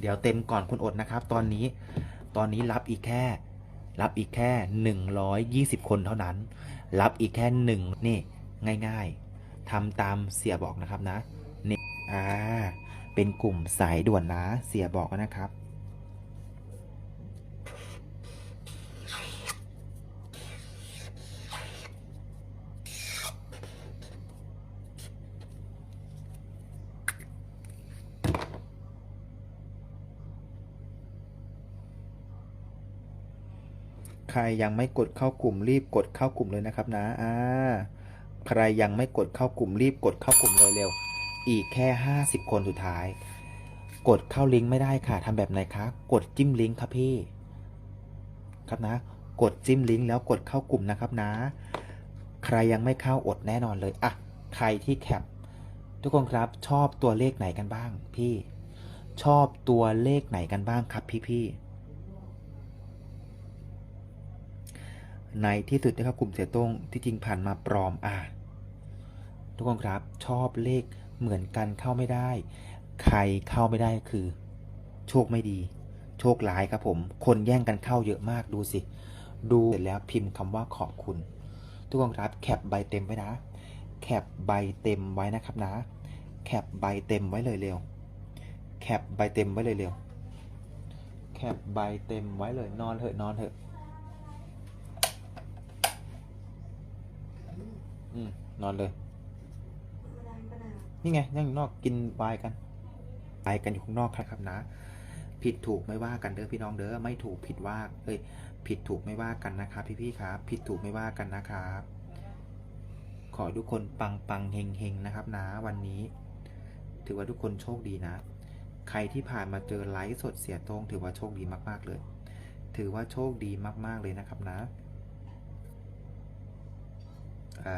เดี๋ยวเต็มก่อนคุณอดนะครับ ตอนนี้ตอนนี้รับอีกแค่ รับอีกแค่ 120 คนเท่านั้น รับอีกแค่หนึ่งนี่ง่าย ๆทำตามเสียบอกนะครับนะนี่อ่าเป็นกลุ่มสายด่วนนะเสียบอกนะครับ รยังไม่กดเข้ากลุ่มรีบกดเข้ากลุ่มเลยนะครับนะอ่าใครยังไม่กดเข้ากลุ่มรีบกดเข้ากลุ่มเลยเร็วอีกแค่ 50 คนสุดท้าย กดเข้าลิงก์ไม่ได้ค่ะทำแบบไหนคะกดจิ้มลิงก์ครับพี่ ครับนะ กดจิ้มลิงก์แล้วกดเข้ากลุ่มนะครับนะ ใครยังไม่เข้าอดแน่นอนเลยอะใครที่แคปทุกคนครับชอบตัวเลขไหนกันบ้าง พี่ ชอบตัวเลขไหนกันบ้างครับพี่พี่ ในที่สุดนะครับกลุ่มเสียต้งที่จริงผ่านมาปลอมอะทุกคนครับชอบเลขเหมือนกันเข้าไม่ได้ ใครเข้าไม่ได้คือ โชคไม่ดี โชคร้ายครับผม คนแย่งกันเข้าเยอะมากดูสิ ดูเสร็จแล้วพิมพ์คำว่าขอบคุณ ทุกคนครับแคปใบเต็มไว้นะ แคปใบเต็มไว้นะครับนะ แคปใบเต็มไว้เลยเร็ว แคปใบเต็มไว้เลยเร็ว แคปใบเต็มไว้เลยนอนเถอะนอนเถอะ อืมนอนเลยนี่ไงนั่งอยู่นอกกินไวน์กันไวน์กันอยู่ข้างนอกครับนะ ผิดถูกไม่ว่ากันเด้อพี่น้องเด้อไม่ถูกผิดว่าเอ้ยผิดถูกไม่ว่ากันนะครับพี่ๆครับผิดถูกไม่ว่ากันนะครับ ขอให้ทุกคนปังปังเฮงเฮงนะครับนะวันนี้ ถือว่าทุกคนโชคดีนะ ใครที่ผ่านมาเจอไลฟ์สดเสียโต้งถือว่าโชคดีมากๆเลย ถือว่าโชคดีมากๆเลยนะครับนะ อ่า